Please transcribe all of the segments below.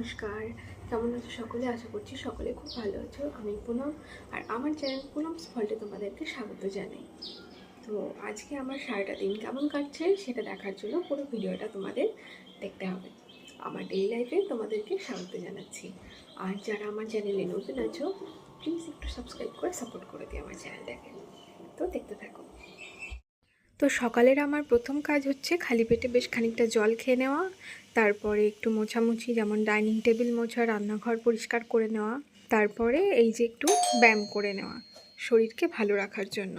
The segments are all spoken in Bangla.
নমস্কার। কেমন আছো সকলে? আশা করছি সকলে খুব ভালো আছো। আমি পুনম আর আমার চ্যানেল পুনমস ফল্টে তোমাদেরকে স্বাগত জানাই। তো আজকে আমার সারাটা দিন কেমন কাটছে সেটা দেখার জন্য পুরো ভিডিওটা তোমাদের দেখতে হবে। আমার ডেইলি লাইফে তোমাদেরকে স্বাগত জানাচ্ছি। আর যারা আমার চ্যানেলে নতুন আছো প্লিজ একটু সাবস্ক্রাইব করে সাপোর্ট করে দিও আমার চ্যানেলটাকে। তো দেখতে থাকো। তো সকালের আমার প্রথম কাজ হচ্ছে খালি পেটে বেশ খানিকটা জল খেয়ে নেওয়া, তারপরে একটু মোছামুছি, যেমন ডাইনিং টেবিল মোছা, রান্নাঘর পরিষ্কার করে নেওয়া, তারপরে এই যে একটু ব্যায়াম করে নেওয়া, শরীরকে ভালো রাখার জন্য।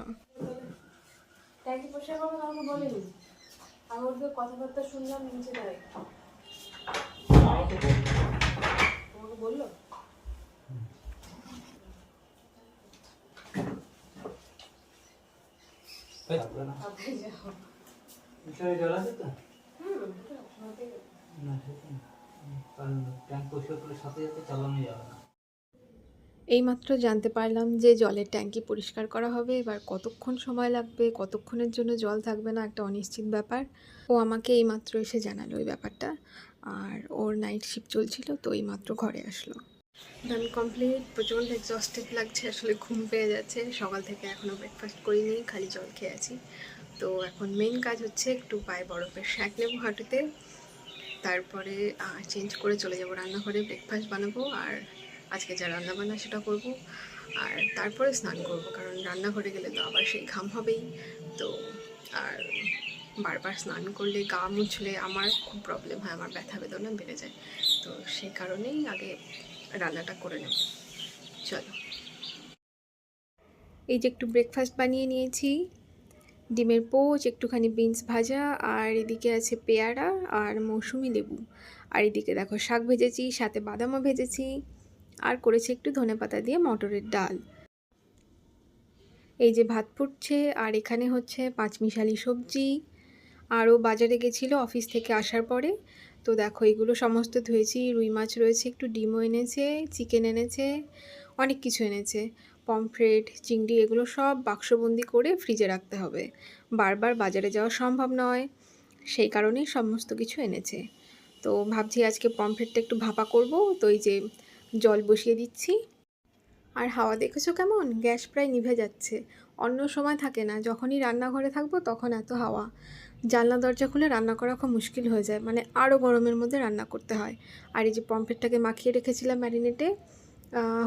কথাবার্তা শুনলাম, নিচে বলল আপনি যাও ভিতরে জল আছে তো হুম ওটা আপনাদের না সেটা না। কারণ ট্যাঙ্ক পরিষ্কার করলে সাথে সাথে চালানো যাবে না এইমাত্র জানতে পারলাম যে জলের ট্যাঙ্কি পরিষ্কার করা হবে। এবার কতক্ষণ সময় লাগবে? কতক্ষণের জন্য জল থাকবে না? একটা অনিশ্চিত ব্যাপার। ও আমাকে এইমাত্র এসে জানালো ওই ব্যাপারটা। আর ওর নাইট শিফট চলছিল তো এইমাত্র ঘরে আসলো। ডান কমপ্লিট প্রচণ্ড এক্সস্টেড লাগছে, আসলে ঘুম পেয়ে যাচ্ছে। সকাল থেকে এখনও ব্রেকফাস্ট করিনি, খালি জল খেয়ে আছি। তো এখন মেইন কাজ হচ্ছে একটু পায়ে বরফের শ্যাক নেব হাঁটুতে। তারপরে চেঞ্জ করে চলে যাব রান্নাঘরে ব্রেকফাস্ট বানাবো আর আজকে যা রান্না বান্না সেটা করব। আর তারপরে স্নান করব, কারণ রান্নাঘরে গেলে তো আবার সেই ঘাম হবেই। তো, আর বারবার স্নান করলে গা মুছলে আমার খুব প্রবলেম হয়, আমার ব্যথা বেদনা বেড়ে যায়। তো সেই কারণেই আগে রান্নাটা করে নেব। চলো। এই যে একটু ব্রেকফাস্ট বানিয়ে নিয়েছি। ডিমের পোচ, একটুখানি বিনস ভাজা, আর এদিকে আছে পেয়ারা আর মৌসুমি লেবু। আর এদিকে দেখো শাক ভেজেছি, সাথে বাদামও ভেজেছি, আর করেছি একটু ধনেপাতা দিয়ে মটরের ডাল। এই যে ভাত ফুটছে, আর এখানে হচ্ছে পাঁচমিশালি সবজি। আরও বাজারে গেছিল অফিস থেকে আসার পরে তো দেখো এগুলো সমস্ত ধুয়েছি, রুই মাছ রয়েছে, একটু ডিমও এনেছে, চিকেন এনেছে, অনেক কিছু এনেছে। পমফ্রেট, চিংড়ি এগুলো সব বাক্সবন্দি করে ফ্রিজে রাখতে হবে। বারবার বাজারে যাওয়া সম্ভব নয়, সেই কারণেই সমস্ত কিছু এনেছে। তো ভাবছি আজকে পমফ্রেটটা একটু ভাপা করব, তো এই যে জল বসিয়ে দিচ্ছি। আর হাওয়া দেখেছ কেমন? গ্যাস প্রায় নিভে যাচ্ছে। অন্য সময় থাকে না, যখনই রান্নাঘরে থাকব তখন এত হাওয়া। জানলা দরজা খুলে রান্না করা খুব মুশকিল হয়ে যায়। মানে আরও গরমের মধ্যে রান্না করতে হয়। আর এই যে পমফ্রেটটাকে মাখিয়ে রেখেছিলাম ম্যারিনেটে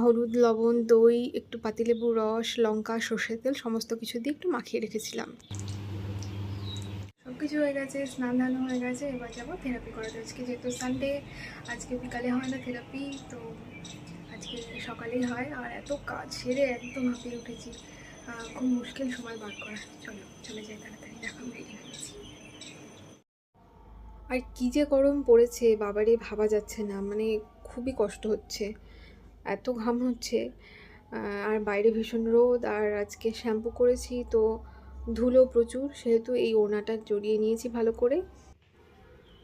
হলুদ, লবণ, দই, একটু পাতিলেবু, রস, লঙ্কা, সর্ষের তেল, সমস্ত কিছু দিয়ে একটু মাখিয়ে রেখেছিলাম। সব কিছু হয়ে গেছে, স্নান ধান হয়ে গেছে, এবার যাব থেরাপি করাতে। আজকে যেহেতু সানডে আজকে বিকালে হয় না থেরাপি, তো আজকে সকালেই হয়। আর এত কাজ, সেরে একদম হাঁপিয়ে উঠেছি। খুব মুশকিল সময় বার করা। চলো, চলে যাই তাড়াতাড়ি, দেখো আর কী যে গরম পড়েছে, বাবারে ভাবা যাচ্ছে না মানে খুবই কষ্ট হচ্ছে, এত ঘাম হচ্ছে। আর বাইরে ভীষণ রোদ, আর আজকে শ্যাম্পু করেছি, তো ধুলো প্রচুর, সেহেতু এই ওনাটা জড়িয়ে নিয়েছি ভালো করে।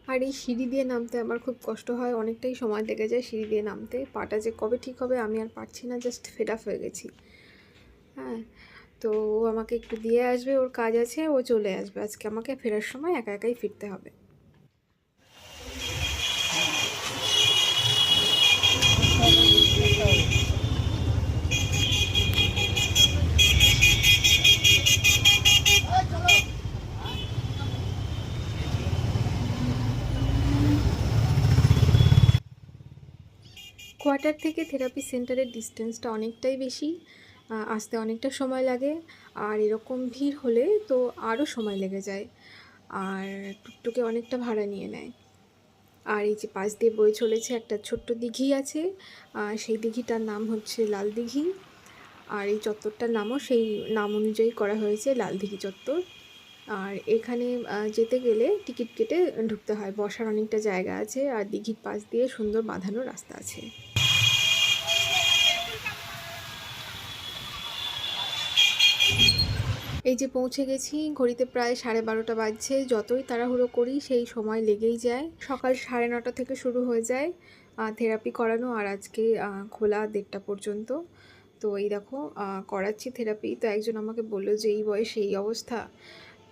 আর এই সিঁড়ি দিয়ে নামতে আমার খুব কষ্ট হয়, অনেকটাই সময় লেগে যায় সিঁড়ি দিয়ে নামতে। পাটা যে কবে ঠিক হবে আমি আর পারছি না জাস্ট আপ হয়ে গেছি। হ্যাঁ তো ও আমাকে একটু দিয়ে আসবে, ওর কাজ আছে, ও চলে আসবে। আজকে আমাকে ফেরার সময় একা একাই ফিরতে হবে। কোয়ার্টার থেকে থেরাপি সেন্টারের ডিস্টেন্সটা অনেকটাই বেশি আসতে অনেকটা সময় লাগে, আর এরকম ভিড় হলে তো আরও সময় লেগে যায়, আর টুকটুকে অনেকটা ভাড়া নিয়ে নেয়। আর এই যে পাশ দিয়ে বয়ে চলেছে একটা ছোট্ট দিঘি আছে সেই দিঘিটার নাম হচ্ছে লাল দিঘি, আর এই চত্বরটার নামও সেই নাম অনুযায়ী করা হয়েছে লাল দিঘি চত্বর। আর এখানে যেতে গেলে টিকিট কেটে ঢুকতে হয়। বসার অনেকটা জায়গা আছে আর দিঘির পাশ দিয়ে সুন্দর বাঁধানো রাস্তা আছে। এই যে পৌঁছে গেছি, ঘড়িতে প্রায় সাড়ে বারোটা বাজছে। যতই তাড়াহুড়ো করি, সেই সময় লেগেই যায়। সকাল সাড়ে নটা থেকে শুরু হয়ে যায় থেরাপি করানো আর আজকে খোলা দেড়টা পর্যন্ত। তো এই দেখো করাচ্ছি থেরাপি তো একজন আমাকে বলল যে, এই বয়সে এই অবস্থা?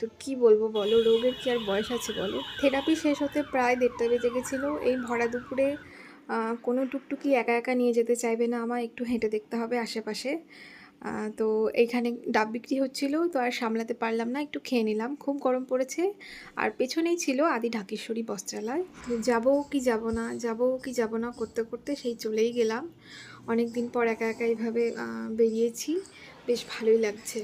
তো কি বলব বলো? রোগের কি আর বয়স আছে বলো? থেরাপি শেষ হতে প্রায় দেড়টা বেজে গেছিল। এই ভরা দুপুরে কোনো টুকটুকি একা একা নিয়ে যেতে চাইবে না আমার একটু হেঁটে দেখতে হবে আশেপাশে। তো এইখানে ডাব বিক্রি হচ্ছিল, তো আর সামলাতে পারলাম না, একটু খেয়ে নিলাম। খুব গরম পড়েছে। আর পেছনেই ছিল আদি ঢাকেশ্বরী বস্ত্রালয় যাব কি যাব না, যাব কি যাব না করতে করতে সেই চলেই গেলাম। অনেক দিন পর একা একা এইভাবে বেরিয়েছি। বেশ ভালোই লাগছে।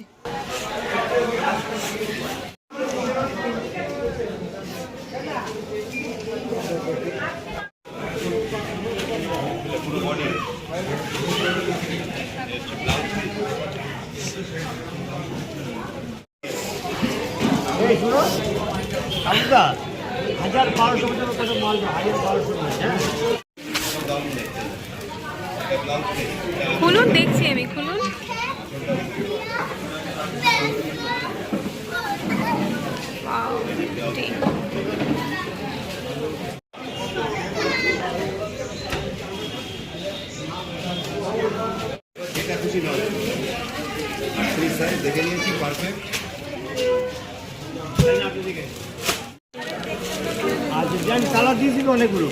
হাজার বারোশো পর্যন্ত মাল হাজার বারোশো হ্যাঁ? খুলুন দেখছি আমি খুলুন। ফ্রি সাইজ দেখে নিয়েছি পারফেক্ট আর জানি কালার দিয়েছিল অনেকগুলো।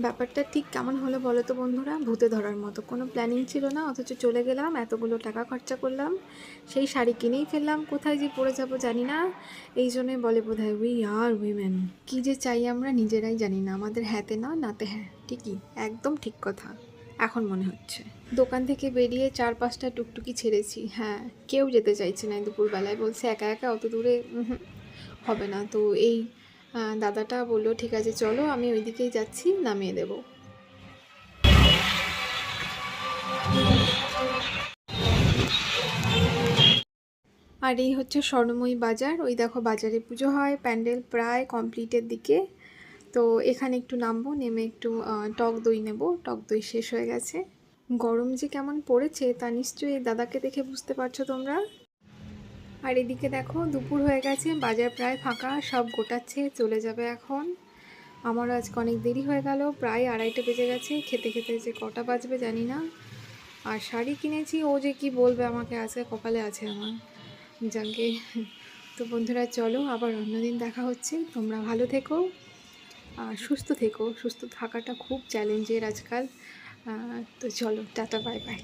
ব্যাপারটা ঠিক কেমন হলো বলো তো বন্ধুরা? ভূতে ধরার মতো। কোনো প্ল্যানিং ছিল না, অথচ চলে গেলাম, এতগুলো টাকা খরচা করলাম। সেই শাড়ি কিনেই ফেললাম। কোথায় যে পরে যাব জানি না। এই জন্যই বলে বোধ হয় উই আর উইমেন কী যে চাই আমরা নিজেরাই জানি না। আমাদের হ্যাঁতে না, নাতে হ্যাঁ। ঠিকই, একদম ঠিক কথা। এখন মনে হচ্ছে। দোকান থেকে বেরিয়ে চার পাঁচটা টুকটুকি ছেড়েছি। হ্যাঁ কেউ যেতে চাইছে না দুপুরবেলায়। বলছে, একা একা অত দূরে? হবে না। তো এই দাদাটা বলল, ঠিক আছে, চলো, আমি ওইদিকেই যাচ্ছি, নামিয়ে দেব। আর এই হচ্ছে স্বর্ণময়ী বাজার। ওই দেখো, বাজারে পুজো হয়, প্যান্ডেল প্রায় কমপ্লিটের দিকে। তো এখানে একটু নামবো, নেমে একটু টক দই নেব। টক দই শেষ হয়ে গেছে। গরম যে কেমন পড়েছে, তা নিশ্চয়ই দাদাকে দেখে বুঝতে পারছ তোমরা। আর এদিকে দেখো, দুপুর হয়ে গেছে, বাজার প্রায় ফাঁকা, সব গোটাচ্ছে, চলে যাবে এখন। আমারও আজকে অনেক দেরি হয়ে গেল, প্রায় আড়াইটে বেজে গেছে, খেতে খেতে যে কটা বাজবে জানি না। আর শাড়ি কিনেছি, ও যে কি বলবে আমাকে, আজকে কপালে আছে আমার। যাকে, তো বন্ধুরা চলো, আবার অন্যদিন দেখা হচ্ছে। তোমরা ভালো থেকো, আর সুস্থ থেকো। সুস্থ থাকাটা খুব চ্যালেঞ্জের আজকাল। তো চলো, টাটা বাই বাই